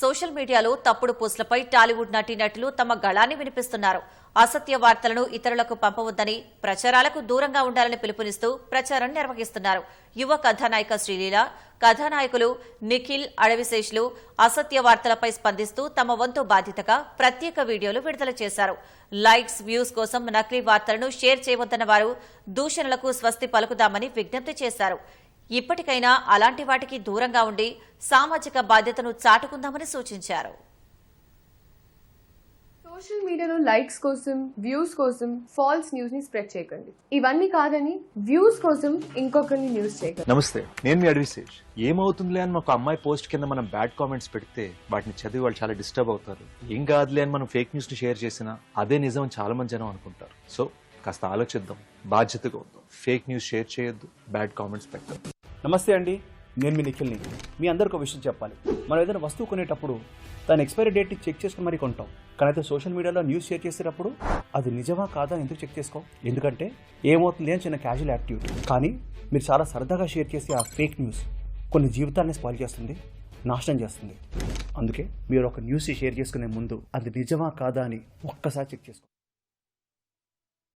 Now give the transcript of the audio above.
Social మీడియాలో తప్పుడు పోస్టులపై టాలీవుడ్ నటీనటులు తమ గళాన్ని వినిపిస్తున్నారు. అసత్య వార్తలను ఇతరులకు పంపవద్దని ప్రచారాలకు దూరంగా ఉండాలని పిలుపునిస్తూ ప్రచారం నిర్వహిస్తున్నారు. యువ కథానాయిక శ్రీలీల కథానాయకులు నిఖిల్ అడవిశేషులు అసత్య వార్తలపై స్పందిస్తూ తమ వంతు బాధ్యతగా ప్రత్యేక వీడియోలు విడుదల చేశారు. లైక్స్ వ్యూస్ కోసం నకిలీ వార్తలను షేర్ చేయవద్దన్న వారు దూషణలకు స్వస్తి పలుకుదామని విజ్ఞప్తి చేశారు. ఇప్పటికైనా అలాంటి వాటికి దూరంగా ఉండి సామాజిక బాధ్యతను చాటుకుందామని సూచించారు. సోషల్ మీడియాలో లైక్స్ కోసం వ్యూస్ కోసం ఫాల్స్ న్యూస్ని స్ప్రెడ్ చేయకండి. ఇవన్నీ కాదని వ్యూస్ కోసం ఇంకొకరిని న్యూస్ చేయకండి. నమస్తే నేను మీ అడ్విసేజ్ ఏమవుతుందిలే అని ఒక అమ్మాయి పోస్ట్ కింద మనం బ్యాడ్ కామెంట్స్ పెడితే వాటిని చదివి వాళ్ళు చాలా డిస్టర్బ్ అవుతారు. ఏం కాదులే అని మనం ఫేక్ న్యూస్ని షేర్ చేసినా అదే నిజం చాలా మంది జనం అనుకుంటారు. సో కాస్త ఆలోచిద్దాం బాధ్యతగా ఉందాం. ఫేక్ న్యూస్ షేర్ చేయొద్దు బ్యాడ్ కామెంట్స్ పెట్టద్దు. నమస్తే అండి నేను మీ నిఖిల్ని. మీ అందరికి ఒక విషయం చెప్పాలి. మనం ఏదైనా వస్తువు కొనేటప్పుడు దాని ఎక్స్పైరీ డేట్ని చెక్ చేసుకుని మరీ కొంటాం. కానీ అయితే సోషల్ మీడియాలో న్యూస్ షేర్ చేసేటప్పుడు అది నిజమా కాదా ఎందుకు చెక్ చేసుకో? ఎందుకంటే ఏమవుతుంది అని చిన్న క్యాజువల్ యాక్టివిటీ కానీ మీరు చాలా సరదాగా షేర్ చేసే ఆ ఫేక్ న్యూస్ కొన్ని జీవితాన్ని స్పాయిల్ చేస్తుంది నాశనం చేస్తుంది. అందుకే మీరు ఒక న్యూస్ షేర్ చేసుకునే ముందు అది నిజమా కాదా అని ఒక్కసారి చెక్ చేసుకో.